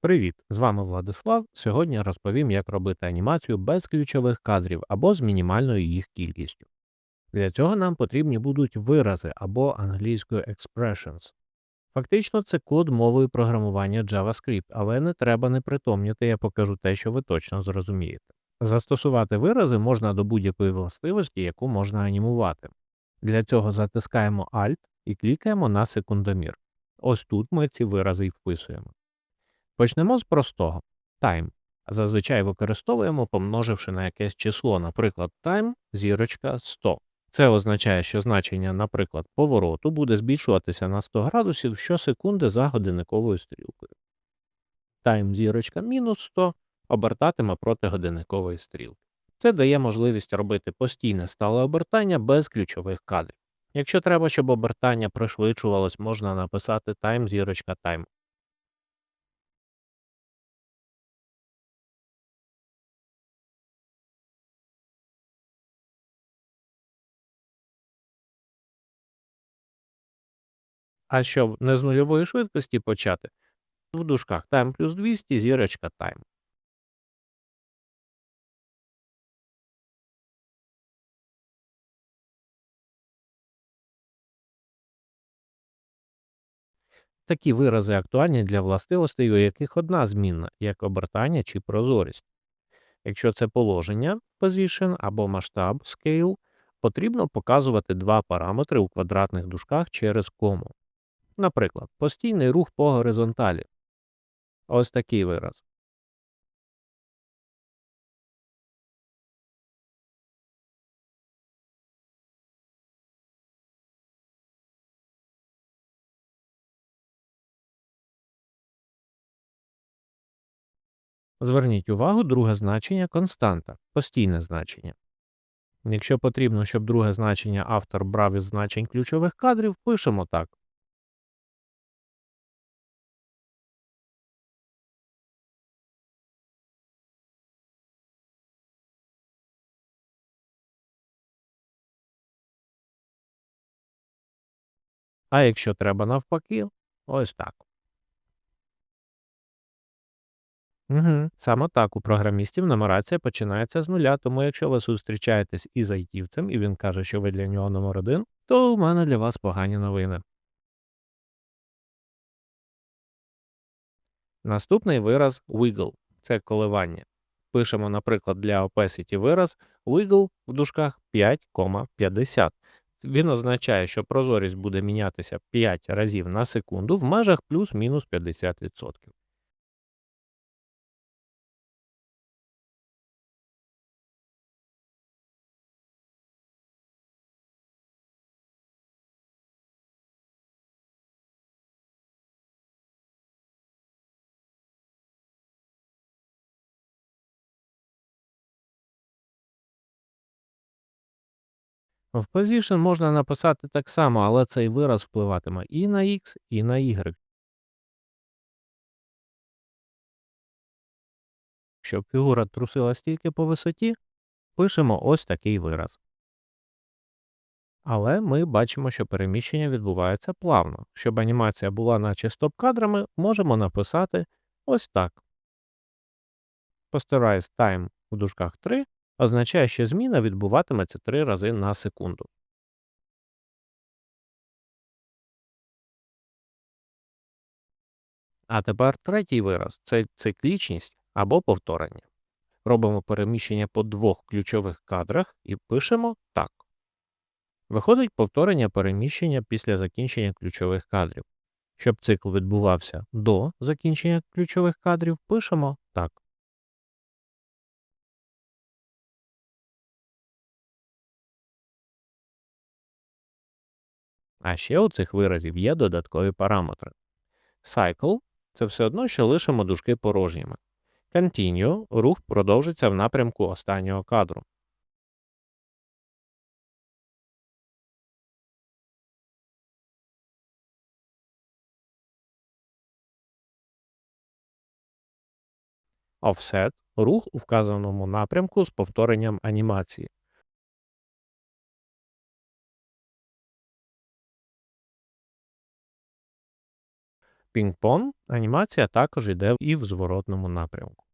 Привіт! З вами Владислав. Сьогодні розповім, як робити анімацію без ключових кадрів або з мінімальною їх кількістю. Для цього нам потрібні будуть вирази або англійською expressions. Фактично, це код мовою програмування JavaScript, але не треба непритомніти, я покажу те, що ви точно зрозумієте. Застосувати вирази можна до будь-якої властивості, яку можна анімувати. Для цього затискаємо Alt і клікаємо на секундомір. Ось тут ми ці вирази і вписуємо. Почнемо з простого time. Зазвичай використовуємо, помноживши на якесь число, наприклад, time зірочка 100. Це означає, що значення, наприклад, повороту буде збільшуватися на 100 градусів щосекунди за годинниковою стрілкою. Time зірочка мінус 100 обертатиме проти годинникової стрілки. Це дає можливість робити постійне стале обертання без ключових кадрів. Якщо треба, щоб обертання пришвидшувалось, можна написати time зірочка time. А щоб не з нульової швидкості почати, в дужках time плюс 200 зірочка time. Такі вирази актуальні для властивостей, у яких одна змінна, як обертання чи прозорість. Якщо це положення position або масштаб scale, потрібно показувати два параметри у квадратних дужках через кому. Наприклад, постійний рух по горизонталі. Ось такий вираз. Зверніть увагу, друге значення константа, постійне значення. Якщо потрібно, щоб друге значення автор брав із значень ключових кадрів, пишемо так. А якщо треба навпаки, ось так. Угу. Саме так у програмістів нумерація починається з нуля, тому якщо ви зустрічаєтесь із айтівцем і він каже, що ви для нього номер один, то у мене для вас погані новини. Наступний вираз wiggle – це коливання. Пишемо, наприклад, для opacity вираз wiggle в дужках 5,50. Він означає, що прозорість буде мінятися 5 разів на секунду в межах плюс-мінус 50%. В position можна написати так само, але цей вираз впливатиме і на x, і на y. Щоб фігура трусилась тільки по висоті, пишемо ось такий вираз. Але ми бачимо, що переміщення відбувається плавно. Щоб анімація була наче стоп-кадрами, можемо написати ось так. Posterize time в дужках 3 означає, що зміна відбуватиметься 3 рази на секунду. А тепер третій вираз це циклічність або повторення. Робимо переміщення по двох ключових кадрах і пишемо так. Виходить повторення переміщення після закінчення ключових кадрів. Щоб цикл відбувався до закінчення ключових кадрів, пишемо так. А ще у цих виразів є додаткові параметри. Cycle це все одно, що лишимо дужки порожніми. Continue рух продовжиться в напрямку останнього кадру. Offset рух у вказаному напрямку з повторенням анімації. Пінг-понг анімація також йде і в зворотному напрямку.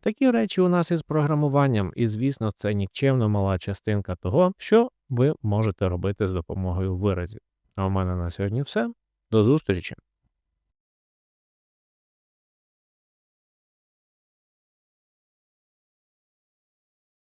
Такі речі у нас із програмуванням, і звісно, це нікчемно мала частинка того, що ви можете робити з допомогою виразів. А у мене на сьогодні все. До зустрічі!